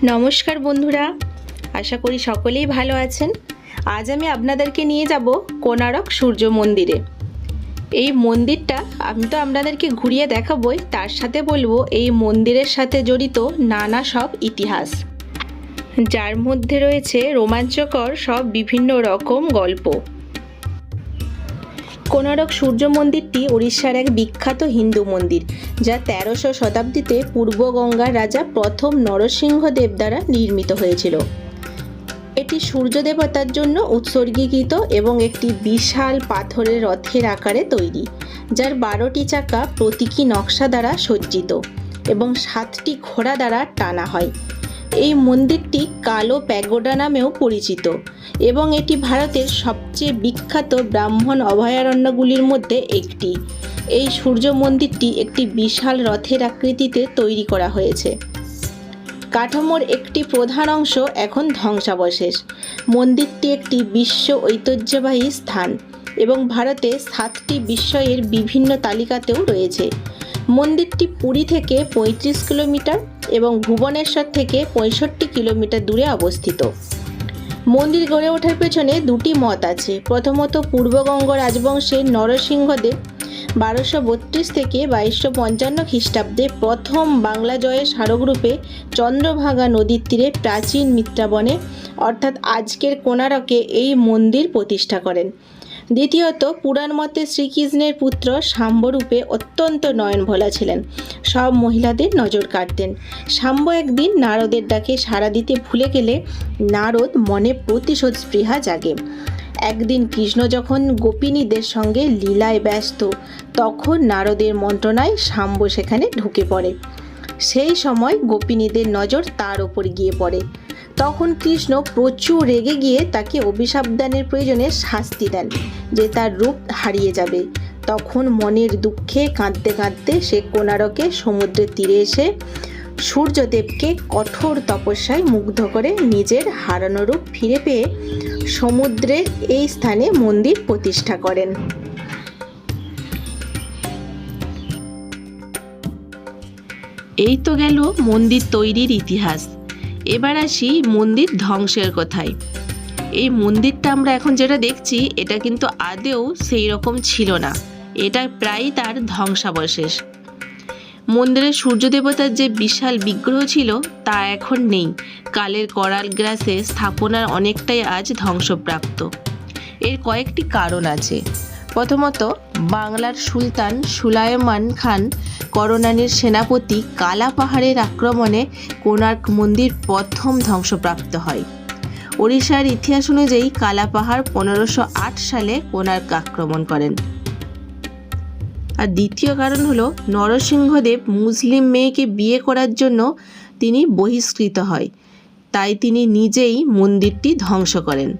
নমস্কার বন্ধুরা, আশা করি সকলেই ভালো আছেন। আজ আমি আপনাদেরকে নিয়ে যাব কোনারক সূর্য মন্দিরে। এই মন্দিরটা আমি তো আপনাদেরকে ঘুরিয়ে দেখাবই, তার সাথে বলব এই মন্দিরের সাথে জড়িত নানা সব ইতিহাস। যার মধ্যে রয়েছে রোমাঞ্চকর সব বিভিন্ন রকম গল্প। কোনারক সূর্য মন্দিরটি উড়িষ্যার এক বিখ্যাত হিন্দু মন্দির, যা তেরোশো শতাব্দীতে পূর্ব গঙ্গার রাজা প্রথম নরসিংহদেব দ্বারা নির্মিত হয়েছিল। এটি সূর্য দেবতার জন্য উৎসর্গীকৃত এবং একটি বিশাল পাথরের রথের আকারে তৈরি, যার বারোটি চাকা প্রতীকী নকশা দ্বারা সজ্জিত এবং সাতটি ঘোড়া দ্বারা টানা হয়। এই মন্দিরটি কালো প্যাগোডা নামেও পরিচিত এবং এটি ভারতের সবচেয়ে বিখ্যাত ব্রাহ্মণ অভয়ারণ্যগুলির মধ্যে একটি। এই সূর্য মন্দিরটি একটি বিশাল রথের আকৃতিতে তৈরি করা হয়েছে। কাঠামোর একটি প্রধান অংশ এখন ধ্বংসাবশেষ। মন্দিরটি একটি বিশ্ব ঐতিহ্যবাহী স্থান এবং ভারতে সাতটি বিস্ময়ের বিভিন্ন তালিকাতেও রয়েছে। মন্দিরটি পুরী থেকে পঁয়ত্রিশ কিলোমিটার এবং ভুবনেশ্বর থেকে পঁয়ষট্টি কিলোমিটার দূরে অবস্থিত। মন্দির গড়ে ওঠার পেছনে দুটি মত আছে। প্রথমত পূর্ববঙ্গ রাজবংশের নরসিংহদেব, বারোশো বত্রিশ থেকে বাইশশো পঞ্চান্ন খ্রিস্টাব্দে প্রথম বাংলা জয়ের স্মারকরূপে চন্দ্রভাগা নদীর তীরে প্রাচীন মিত্রাবনে, অর্থাৎ আজকের কোনারকে এই মন্দির প্রতিষ্ঠা করেন। দ্বিতীয়ত, পুরাণ মতে শ্রীকৃষ্ণের পুত্র শাম্বরূপে অত্যন্ত নয়নভোলা ছিলেন। সব মহিলাদের নজর কাটতেন শাম্ব একদিন নারদের ডাকে সাড়া দিতে ভুলে গেলে নারদ মনে প্রতিশোধ স্পৃহা জাগে। একদিন কৃষ্ণ যখন গোপিনীদের সঙ্গে লীলায় ব্যস্ত, তখন নারদের মন্ত্রণায় শাম্ব সেখানে ঢুকে পড়ে। সেই সময় গোপিনীদের নজর তার ওপর গিয়ে পড়ে। তখন কৃষ্ণ প্রচুর রেগে গিয়ে তাকে অভিশাপ দানের প্রয়োজনে শাস্তি দেন, যে তার রূপ হারিয়ে যাবে। তখন মনের দুঃখে কাঁদতে কাঁদতে সে কোনারকে সমুদ্রের তীরে এসে সূর্যদেবকে কঠোর তপস্যায় মুগ্ধ করে নিজের হারানো রূপ ফিরে পেয়ে সমুদ্রের এই স্থানে মন্দির প্রতিষ্ঠা করেন। এই তো গেল মন্দির তৈরির ইতিহাস। এবার আসি মন্দির ধ্বংসের কথায়। এই মন্দিরটা আমরা এখন যেটা দেখছি, এটা কিন্তু আদেও সেই রকম ছিল না। এটা প্রায় তার ধ্বংসাবশেষ। মন্দিরের সূর্য দেবতার যে বিশাল বিগ্রহ ছিল, তা এখন নেই। কালের করাল গ্রাসে স্থাপনার অনেকটাই আজ ধ্বংসপ্রাপ্ত। এর কয়েকটি কারণ আছে। প্রথমত, বাংলার সুলতান সুলায়মান খান করণানীর সেনাপতি কালা পাহাড়ের আক্রমণে কোণার্ক মন্দির প্রথম ধ্বংসপ্রাপ্ত হয়। ওড়িশার ইতিহাস অনুযায়ী কালা পাহাড় পনেরোশো সালে কোণার্ক আক্রমণ করেন। আর দ্বিতীয় কারণ হলো, নরসিংহদেব মুসলিম মেয়েকে বিয়ে করার জন্য তিনি বহিষ্কৃত হয়। তাই তিনি নিজেই মন্দিরটি ধ্বংস করেন।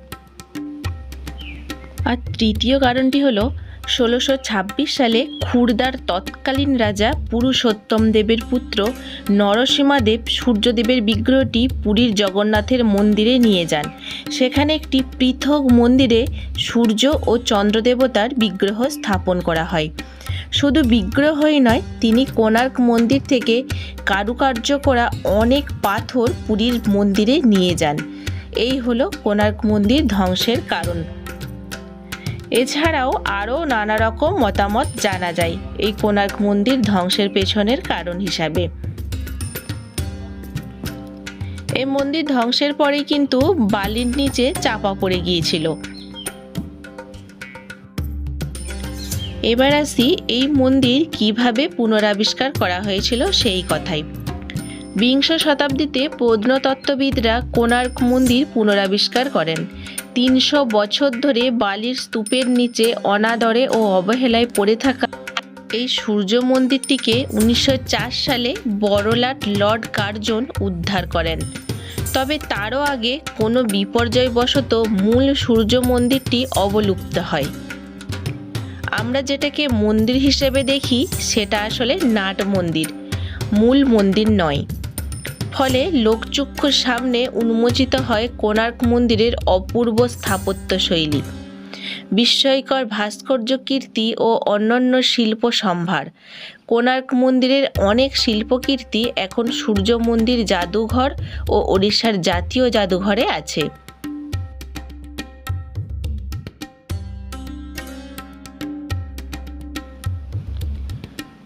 আর তৃতীয় কারণটি হলো, ষোলোশো সালে খুরদার তৎকালীন রাজা পুরুষোত্তম দেবের পুত্র নরসিংহদেব সূর্যদেবের বিগ্রহটি পুরীর জগন্নাথের মন্দিরে নিয়ে যান। সেখানে একটি পৃথক মন্দিরে সূর্য ও চন্দ্রদেবতার বিগ্রহ স্থাপন করা হয়। শুধু বিগ্রহই নয়, তিনি কোণার্ক মন্দির থেকে কারুকার্য করা অনেক পাথর পুরীর মন্দিরে নিয়ে যান। এই হলো কোণার্ক মন্দির ধ্বংসের কারণ। এছাড়াও আরও নানা রকম মতামত জানা যায়। এই কোণার্ক মন্দির ধ্বংসের পেছনের কারণ হিসাবে। এই মন্দির ধ্বংসের পরেই কিন্তু বালির নিচে চাপা পড়ে গিয়েছিল। এবার আসি এই মন্দির কীভাবে পুনরাবিষ্কার করা হয়েছিল সেই কথাই। বিংশ শতাব্দীতে প্রত্নতত্ত্ববিদরা কোণার্ক মন্দির পুনরাবিষ্কার করেন। তিনশো বছর ধরে বালির স্তূপের নিচে অনাদরে ও অবহেলায় পড়ে থাকা এই সূর্য মন্দিরটিকে উনিশশো চার সালে বড়লাট লর্ড কার্জন উদ্ধার করেন। তবে তারও আগে কোনো বিপর্যয়বশত মূল সূর্য মন্দিরটি অবলুপ্ত হয়। আমরা যেটাকে মন্দির হিসেবে দেখি, সেটা আসলে নাট মন্দির মূল মন্দির নয়। ফলে লোকচক্ষুর সামনে উন্মোচিত হয় কোণার্ক মন্দিরের অপূর্ব স্থাপত্যশৈলী বিস্ময়কর ভাস্কর্য কীর্তি ও অন্যান্য শিল্প সম্ভার। কোণার্ক মন্দিরের অনেক শিল্পকীর্তি এখন সূর্য মন্দির জাদুঘর ও ওড়িশার জাতীয় জাদুঘরে আছে।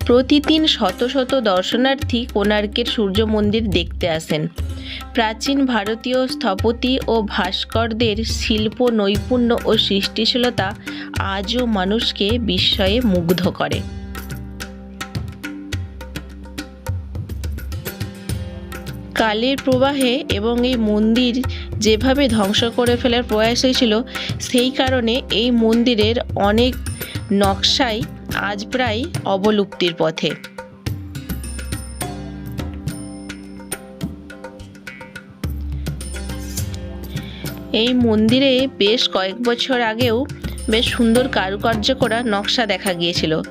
প্রতিদিন শত শত দর্শনার্থী কোণার্কের সূর্য মন্দির দেখতে আসেন। প্রাচীন ভারতীয় স্থপতি ও ভাস্করদের শিল্প, নৈপুণ্য ও সৃষ্টিশীলতা আজও মানুষকে বিস্ময়ে মুগ্ধ করে। কালের প্রবাহে এবং এই মন্দির যেভাবে ধ্বংস করে ফেলার প্রয়াস হয়েছিল সেই কারণে এই মন্দিরের অনেক নকশাই আজ প্রায় অবলুপ্তির পথে। এই মন্দিরে বেশ কয়েক বছর আগেও বেশ সুন্দর কারুকার্য করা নকশা দেখা গিয়েছিল।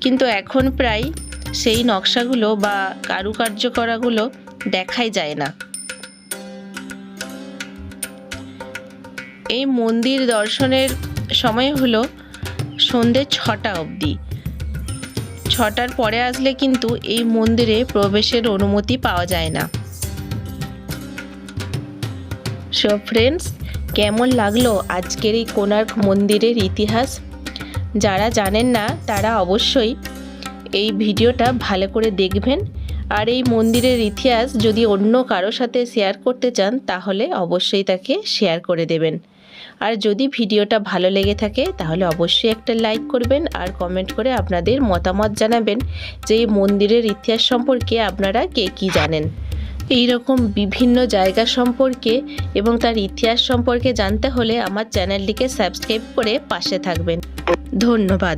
কিন্তু এখন প্রায় সেই নকশাগুলো বা কারুকার্য করাগুলো দেখাই যায় না। এই মন্দির দর্শনের সময় হলো সন্ধে ছটা অবধি। ছটার পরে আসলে কিন্তু এই মন্দিরে প্রবেশের অনুমতি পাওয়া যায় না। সো ফ্রেন্ডস কেমন লাগল আজকের এই কোণার্ক মন্দিরের ইতিহাস? যারা জানেন না, তারা অবশ্যই এই ভিডিওটা ভালো করে দেখবেন। আর এই মন্দিরের ইতিহাস যদি অন্য কারও সাথে শেয়ার করতে চান, তাহলে অবশ্যই তাকে শেয়ার করে দেবেন। আর যদি ভিডিওটা ভালো লেগে থাকে, তাহলে অবশ্যই একটা লাইক করবেন আর কমেন্ট করে আপনাদের মতামত জানাবেন যে এই মন্দিরের ইতিহাস সম্পর্কে আপনারা কে কি জানেন। এই রকম বিভিন্ন জায়গা সম্পর্কে এবং তার ইতিহাস সম্পর্কে জানতে হলে আমার চ্যানেলটিকে সাবস্ক্রাইব করে পাশে থাকবেন। ধন্যবাদ।